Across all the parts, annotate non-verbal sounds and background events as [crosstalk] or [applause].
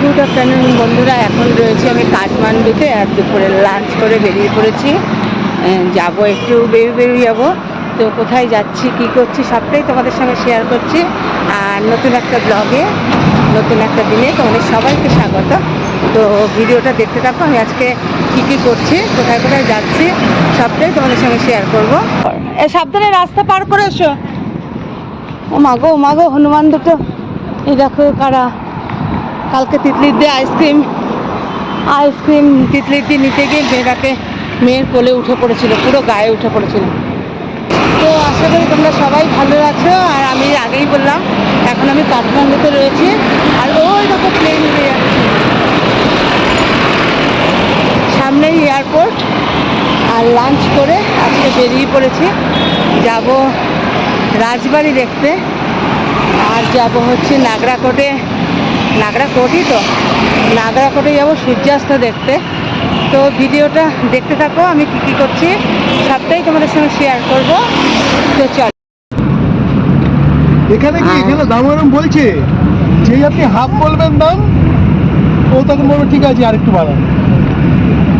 Good afternoon বন্ধুরা এখন রয়েছে আমি কাঠমান্ডুতে আর দুপুরে লাঞ্চ করে বেরিয়ে পড়েছি। যাব একটু, বেরিয়ে বেরিয়ে যাব। তো কোথায় যাচ্ছি, কি করছি, সবটাই তোমাদের সঙ্গে শেয়ার করছি। আর নতুন একটা ব্লগে নতুন একটা দিনে তোমাদের সবাইকে স্বাগত। তো ভিডিওটা দেখতে থাকো, আমি আজকে কী কী করছি, কোথায় কোথায় যাচ্ছি, সবটাই তোমাদের সঙ্গে শেয়ার করব। সাবধানে রাস্তা পার করে এসো। ও মাগো ও মাগো হনুমান দুটো। এই দেখো কারা। কালকে তিতলির দিয়ে আইসক্রিম আইসক্রিম তিতলির দিয়ে নিতে গিয়ে মেয়েটাকে মেয়ের কোলে উঠে পড়েছিল পুরো গায়ে উঠে পড়েছিল। তো আশা করি তোমরা সবাই ভালো আছো আর আমি আগেই বললাম এখন আমি কাঠমান্ডুতে রয়েছি আর ওই দেখো প্লেন উড়ে যাচ্ছে। সামনেই এয়ারপোর্ট আর লাঞ্চ করে আজকে বেরিয়ে পড়েছি। যাব রাজবাড়ি দেখতে আর যাব হচ্ছে নাগরাকোটে। নাগরাকোটই তো নাগরাকোটে যাব সূর্যাস্ত দেখতে। তো ভিডিওটা দেখতে থাকো আমি কী কী করছি সবটাই তোমাদের সঙ্গে শেয়ার করব। তো চল। এখানে কি হ্যাঁ। এখানে দাম এরম বলছে? যেই আপনি হাফ বলবেন দাম ও তখন বলবে ঠিক আছে আর একটু বাড়ান।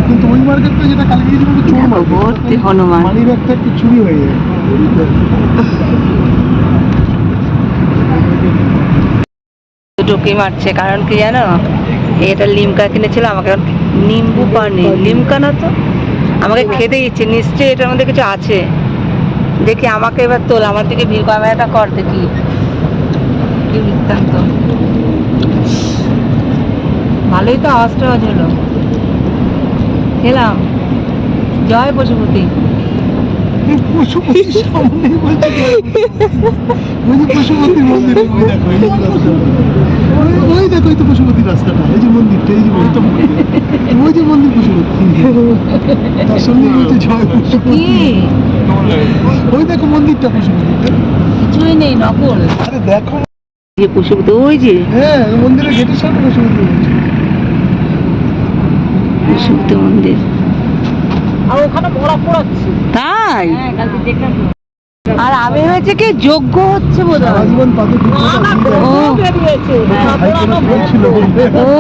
কিন্তু ওই মার্কেটটা যেটা কালকে গিয়েছিল চোর মার্কেট মানি ব্যাগটা একটু চুরি হয়ে যায় ঢুকি মারছে কারণ কি জানো? এটা লিমকা কিনেছিল আমাকে নিম্বু পানি লিমকা না তো? আমাকে খেতে ইচ্ছে নিশ্চয়ই এটার মধ্যে কিছু আছে। দেখি আমাকে এবার তোল আমার দিকে ভিড় ক্যামেরাটা কর দেখি। কি বৃত্তান্ত। ভালোই তো আওয়াজটা আওয়াজ হলো খেলাম। জয় পশুপতি পশুপতির সামনে ওই যে পশুপতির মন্দির ওই দেখো এই যে রাস্তাটা। ওই- ওই দেখো এই তো পশুপতির রাস্তাটা এই যে মন্দিরটা এই যে মন্দিরটা। ওই যে মন্দির পশুপতি। তার সঙ্গে বলছে জয় পশুপতি। ওই দেখো মন্দিরটা পশুপতিটা কিছুই নেই নকল। আরে দেখো। যে পশুপতি ওই যে? হ্যাঁ মন্দিরের গেটের সামনে পশুপতি পশুপতি মন্দির। আর ওখানে বড়া পোড়াচ্ছে। তাই? হ্যাঁ। আর আমি হয়েছে কি যোগ্য হচ্ছে বোধ সারা ও।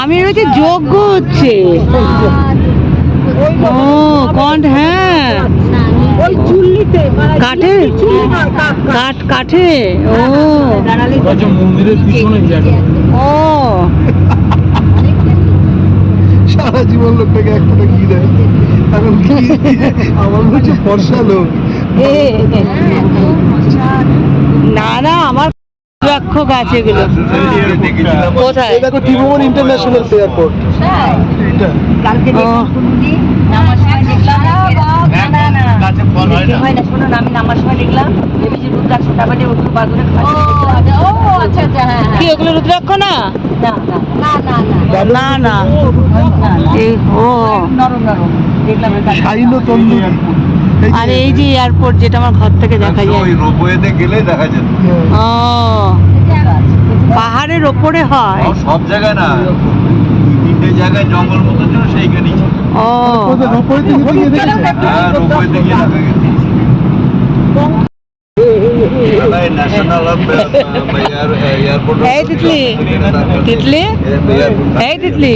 আমি হয়েছে যোগ্য হচ্ছে। ও কন্ট হ্যাঁ। ওই চুল্লিতে মানে কাঠে? কাঠ, কাঠ। কাঠ কাঠে? ও। মন্দিরের পিছনে ও। সারা জীবন লোকটাকে এক ফোঁটা ঘি দেয়। এখন ঘি আমার হচ্ছে ফর্সা লোক। না না আমার লক্ষ গাছ এগুলো। কোথায়? দেখো ত্রিভুবন ইন্টারন্যাশনাল এয়ারপোর্ট কালকে দেখলাম কুলুদি, নামার সময় দেখলাম। না, না, না। হয় না, শোনো না, আমি নামার সময় দেখলাম, ভেবেছি রুদ্রাক্ষ, তারপরে ওগুলো বাদুড়ে খাচ্ছে দেখলাম। কি ওগুলো রুদ্রাক্ষ না? না, না, না, না, না। না না। না, না। এই ও। নরম নরম দেখলাম এটা। আর এই যে এয়ারপোর্ট যেটা আমার ঘর থেকে দেখা যায়। ওই রোপওয়েতে গেলে দেখা ও। পাহাড়ের ওপরে হয়। সব জায়গায় না। তিনটে জায়গায় জঙ্গল মতো ছিল সেইখানেই। ও। রোপওয়ে থেকে গিয়ে দেখেছ হ্যাঁ রোপওয়েতে গিয়ে দেখা গেছে ঢাকায় ন্যাশনাল এয়ারপোর্ট এই তিতলি তিতলি এই তিতলি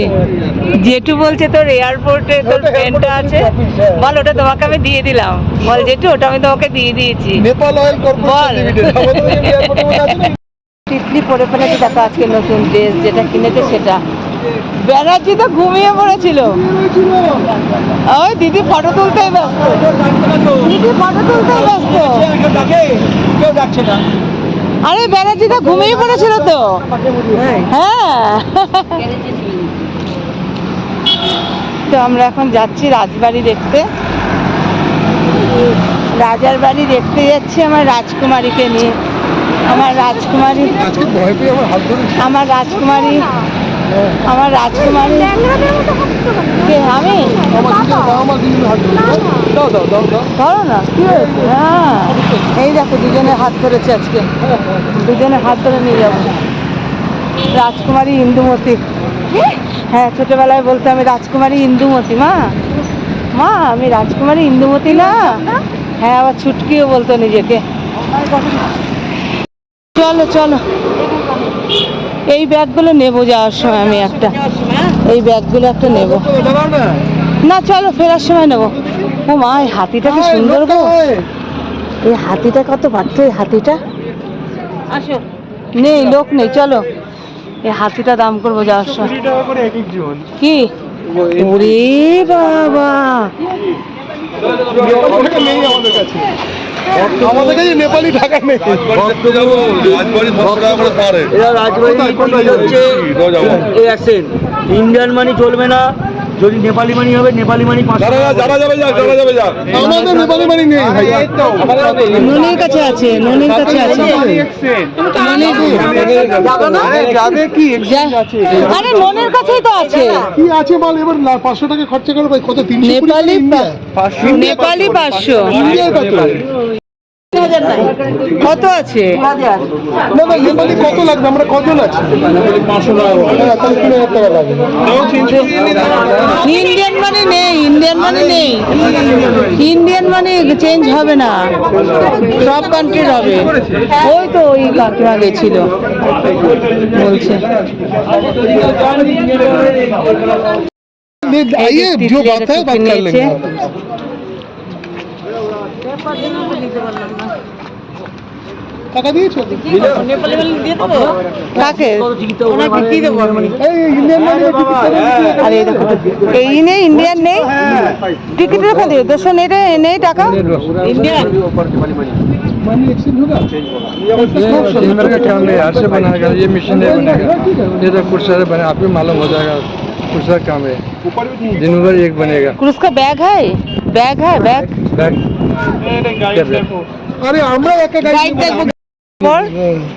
জেঠু বলছে তোর এয়ারপোর্টে তোর পেনটা আছে? বল ওটা তোমাকে আমি দিয়ে দিলাম। বল জেঠু ওটা আমি তোমাকে দিয়ে দিয়েছি। নেপাল অয়েল বল। তিতলি পরে ফেলেছে দেখো আজকে নতুন ড্রেস যেটা কিনেছে সেটা। ব্যানার্জি তো ঘুমিয়ে পড়েছিল। ওই দিদি ফটো তুলতেই ব্যস্ত। দিদি ফটো তুলতেই ব্যস্ত। কেউ ডাকছে না আরে ব্যানার্জি তো ঘুমিয়ে পড়েছিল তো। হ্যাঁ। তো আমরা এখন যাচ্ছি রাজবাড়ি দেখতে। রাজার বাড়ি দেখতে যাচ্ছি আমার রাজকুমারীকে নিয়ে। আমার রাজকুমারী আমার রাজকুমারী আমার রাজকুমারী। কে, আমি? ধরে না। হ্যাঁ। এই দেখো, দুজনে হাত ধরেছে আজকে। দুজনে হাত ধরে নিয়ে যাব। রাজকুমারী ইন্দুমতি। হ্যাঁ ছোটবেলায় বলতে আমি রাজকুমারী ইন্দুমতি, মা। মা, আমি রাজকুমারী ইন্দুমতি না। হ্যাঁ আবার ছুটকিও বলতো নিজেকে। চলো চলো। এই ব্যাগগুলো নেব যাওয়ার সময় আমি একটা। এই ব্যাগগুলো একটা নেব। না চলো ফেরার সময় নেব। ও মা এই হাতিটা কি সুন্দর গো। এই হাতিটা কত বাড়তো এই হাতিটা? আসো। নেই লোক নেই চলো। এই হাতিটা দাম করব যাওয়ার সময়। টাকা করে এক একজন। কি? ওরে বাবা। আমাদের কাছে নেপালি টাকা নেই। ইন্ডিয়ান মানি চলবে না। যদি নেপালি মানি হবে নেপালি মানি পাঁচশো আমাদের নেপালি মানি নেই ভাই। ননির কাছে আছে ননির কাছে আছে। যাবে কি? যা- আরে ননির কাছেই তো আছে। কি আছে বল? এবার না- পাঁচশো টাকা খরচা করো ভাই। কত? নেপালি ইন্ডিয়া? নেপালি পাঁচশো ইন্ডিয়ার কত কত আছে না না নেপালি কত লাগবে আমরা কজন আছি পাঁচশো টাকা হ্যাঁ তাহলে তিন হাজার টাকা লাগবে ইন্ডিয়ান মানি নেই ইন্ডিয়ান মানি নেই ইন্ডিয়ান মানি চেঞ্জ হবে না সব কান্ট্রির হবে ওই তো ওই কাকিমা গেছিল বলছে नहीं, आइए तीस जो हजार बात है बात कर टिकट लेंगे नीचे। টাকা দিয়েছো কাকে এই ইন্ডিয়ান মানি আরে এই দেখো এই নেই ইন্ডিয়ান নেই টিকিট রেখে দিও দোষো নেই রে নেই টাকা ইন্ডিয়ান मानी एक्सचेंज होगा सिल्वर का काम है हाथ से बनाएगा ये मशीन नहीं बनेगा ये तो कुर्सा से बने आपको मालूम हो जाएगा कुर्सा का काम है दिन भर एक बनेगा क्रूज का बैग है बैग है बैग बैग कर रहे हैं। আরে আমরা একা গাড়ি গাইড দেখবো বল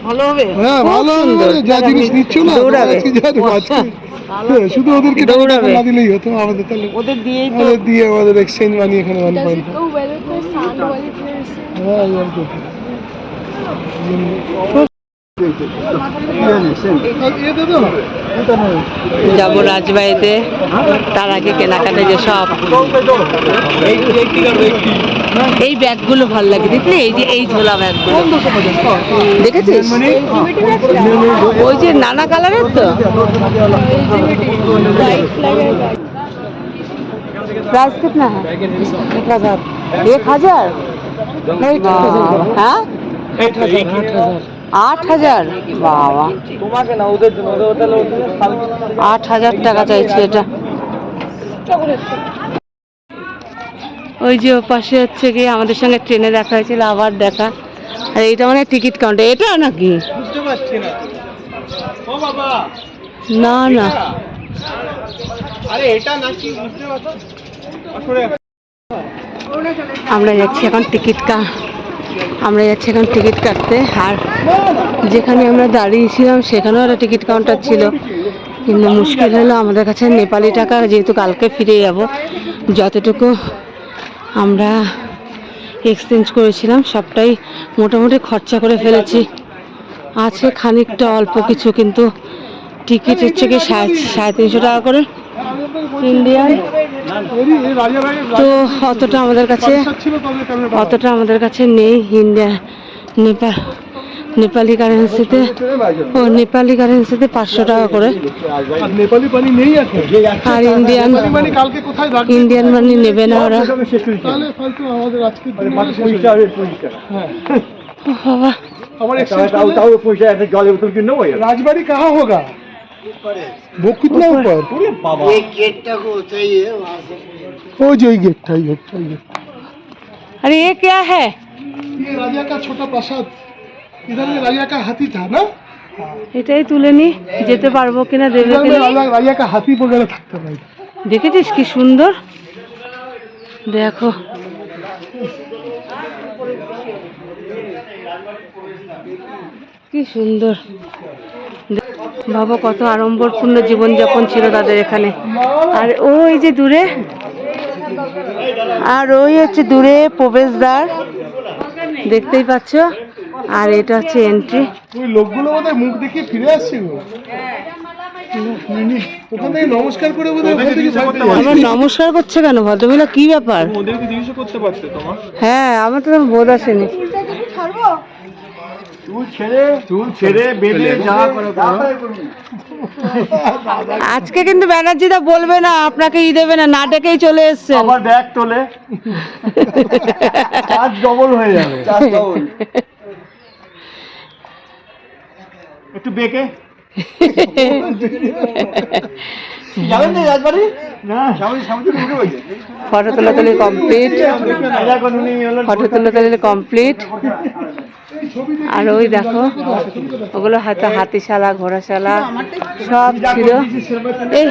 ভালো হবে হ্যাঁ খুব ভালো সুন্দর। আরে যা জিনিস নিচ্ছ না দৌড়াবে। আজকে যা আজকে হ্যাঁ, শুধু ওদেরকে টাকা দৌড়াবে। না দিলেই হতো আমাদের তাহলে ওদের দিয়েই তো আমাদের দিয়ে আমাদের এক্সচেঞ্জ মানি এখানে ওয়ান পয়েন্ট হ্যাঁ ইয়ার কি ये दे दो এটা নয় যাবো রাজবাড়িতে তার আগে কেনাকাটা যে সব এই ব্যাগগুলো ভালো লাগে দেখলি এই যে এই ঝোলা ব্যাগগুলো দেখেছিস ওই যে নানা কালারের তো प्राइस कितना है एक हजार एक हजार हाँ আট হাজার। বাবা। আট হাজার টাকা চাইছে এটা। ওই যে পাশে হচ্ছে গিয়ে আমাদের সঙ্গে ট্রেনে দেখা হয়েছিল আবার দেখা। আর এইটা মানে টিকিট কাউন্টার। এটা নাকি? না। না আমরা যাচ্ছি এখন টিকিট কা আমরা যাচ্ছি এখন টিকিট কাটতে। আর যেখানে আমরা দাঁড়িয়েছিলাম, সেখানেও একটা টিকিট কাউন্টার ছিল। কিন্তু মুশকিল হলো আমাদের কাছে নেপালি টাকা, যেহেতু কালকে ফিরে যাব। যতটুকু আমরা এক্সচেঞ্জ করেছিলাম, সবটাই মোটামুটি খরচা করে ফেলেছি। আছে খানিকটা অল্প কিছু, কিন্তু টিকিট হচ্ছে কি সাড়ে সাড়ে তিনশো টাকা করে। ইন্ডিয়ান তো অতটা আমাদের কাছে অতটা আমাদের কাছে নেই ইন্ডিয়া নেপাল নেপালি কারেন্সিতে ও নেপালি কারেন্সিতে পাঁচশো টাকা করে। আর নেপালি পানি নেই এখন। আর ইন্ডিয়ান নেপালি পানি কালকে কোথায় রাখবে ইন্ডিয়ান মানি নেবে না ওরা। তাহলে ফালতু আমাদের আজকে হ্যাঁ ও বাবা আমার एक्सचेंज राजबाड़ी कहाँ होगा वो कितना ऊपर वो जो ये गेट था ये था ये अरे ये क्या है ये राजा का छोटा प्रसाद इधर में राजा का हाथी था ना এটাই তুলে নি যেতে পারবো কিনা দেবে इधर में কিনা राजा राजा का हाथी वगैरह थकता भाई দেখেছিস কি সুন্দর দেখো কি সুন্দর বাবা কত আড়ম্বরপূর্ণ জীবনযাপন ছিল তাদের এখানে আর ওই যে দূরে আর ওই হচ্ছে দূরে প্রবেশদ্বার দেখতেই পাচ্ছ আর এটা হচ্ছে এন্ট্রি ওই লোকগুলো বোধহয় মুখ দেখিয়ে ফিরে আসছে গো ওখান থেকে নমস্কার করে করছে কেন ভদ্রমহিলা কি ব্যাপার ওদেরকে জিজ্ঞাসা করতে পারছে তোমার হ্যাঁ আমার তো বোধ আসেনি চুল ছেড়ে চুল ছেড়ে বেঁধে যা করে আজকে কিন্তু ব্যানার্জিদা বলবে না আপনাকে ই দেবে না না ডেকেই চলে এসছেন। আবার ব্যাগ তোলে। চার্জ ডবল হয়ে যাবে। একটু বেঁকে। যাবেন না। রাজবাড়ি ফটো তোলাতুলি কমপ্লিট এখন উনি হলেন ফটো তোলাতুলি কমপ্লিট আর ওই দেখো ওগুলো হয়তো হাতিশালা ঘোড়াশালা সব ছিল। এই।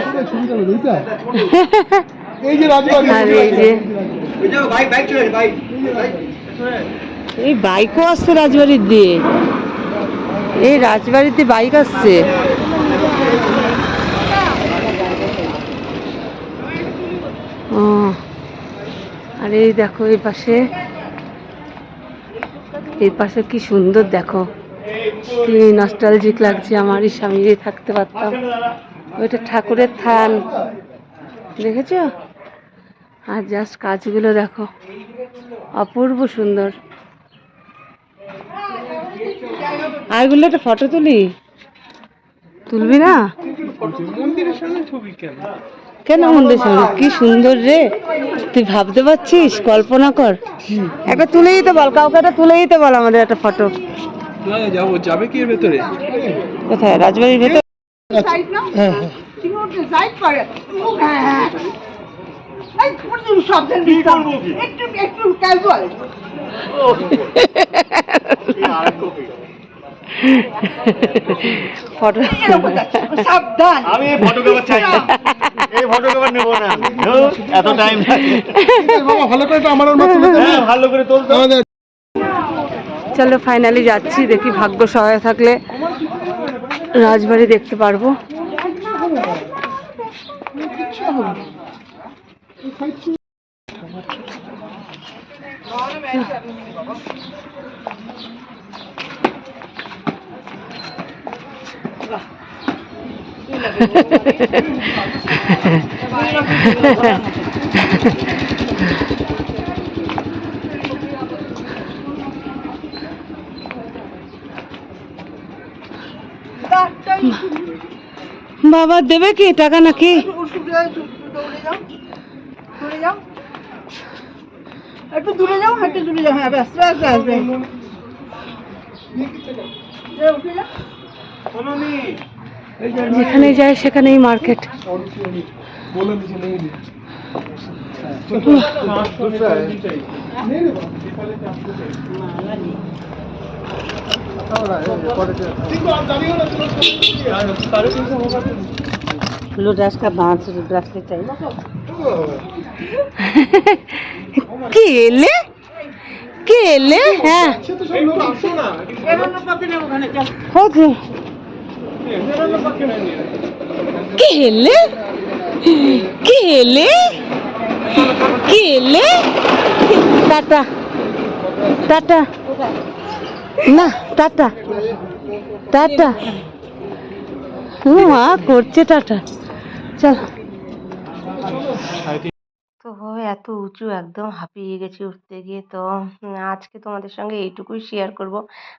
এই যে রাজবাড়ি আর এই যে এই বাইকও আসছে রাজবাড়ির দিয়ে। এই রাজবাড়িতে বাইক আসছে। ও। আর এই দেখো এই পাশে এই পাশে কি সুন্দর, দেখো। কি নস্টালজিক লাগছে আমার এই স্বামী যদি থাকতে পারতাম। ওইটা ঠাকুরের থান। দেখেছ? আর জাস্ট কাজগুলো দেখো। অপূর্ব সুন্দর। আরগুলো একটা ফটো তুলি? তুলবি না? কেন? মন্দির সামনে কি সুন্দর রে। তুই ভাবতে পারছিস? কল্পনা কর। একটা তুলে দিতে বল কাউকে একটা তুলে দিতে বল আমাদের একটা ফটো যাব। যাবে কি ভেতরে? কোথায়? রাজবাড়ির ভেতর? হ্যাঁ হ্যাঁ। [laughs] ফটো আমি ফটোগ্রাফার চাই এই ফটোগ্রাফার নেব না এত টাইম বাবা ভালো করে তো আমার আর মা তুলে দেবে হ্যাঁ, ভালো করে তোল চলো ফাইনালি যাচ্ছি দেখি ভাগ্য সহায় থাকলে রাজবাড়ি দেখতে পারব। বাবা, দেবে কি? টাকা নাকি? একটু দূরে যাও একটু দূরে যাও। হ্যাঁ ব্যাস ব্যাস ব্যাস ব্যাস। যেখানে যায় সেখানেই মার্কেট। চাই কেলে কেলে হ্যাঁ কেলে কেলে কেলে টাটা। টাটা। না টাটা। টাটা। মা করছে টাটা। চল। তো এত উঁচু একদম হাঁপিয়ে গেছি উঠতে গিয়ে। তো আজকে তোমাদের সঙ্গে এইটুকুই শেয়ার করব।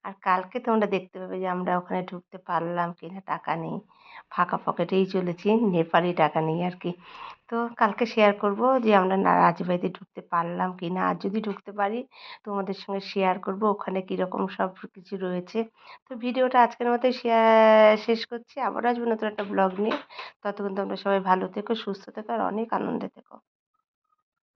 আর কালকে তোমরা দেখতে পাবে যে আমরা ওখানে ঢুকতে পারলাম কি না টাকা নেই। ফাঁকা পকেটেই চলেছি, নেপালি টাকা নেই আর কি। তো কালকে শেয়ার করব যে আমরা না রাজবাড়িতে ঢুকতে পারলাম কি না আর যদি ঢুকতে পারি, তোমাদের সঙ্গে শেয়ার করব ওখানে কীরকম সব কিছু রয়েছে। তো ভিডিওটা আজকের মতো শেয়ার শেষ করছি। আবার আসব নতুন একটা ব্লগ নিয়ে। ততক্ষণ তোমরা সবাই ভালো থেকো, সুস্থ থেকো, আর অনেক আনন্দে থেকো।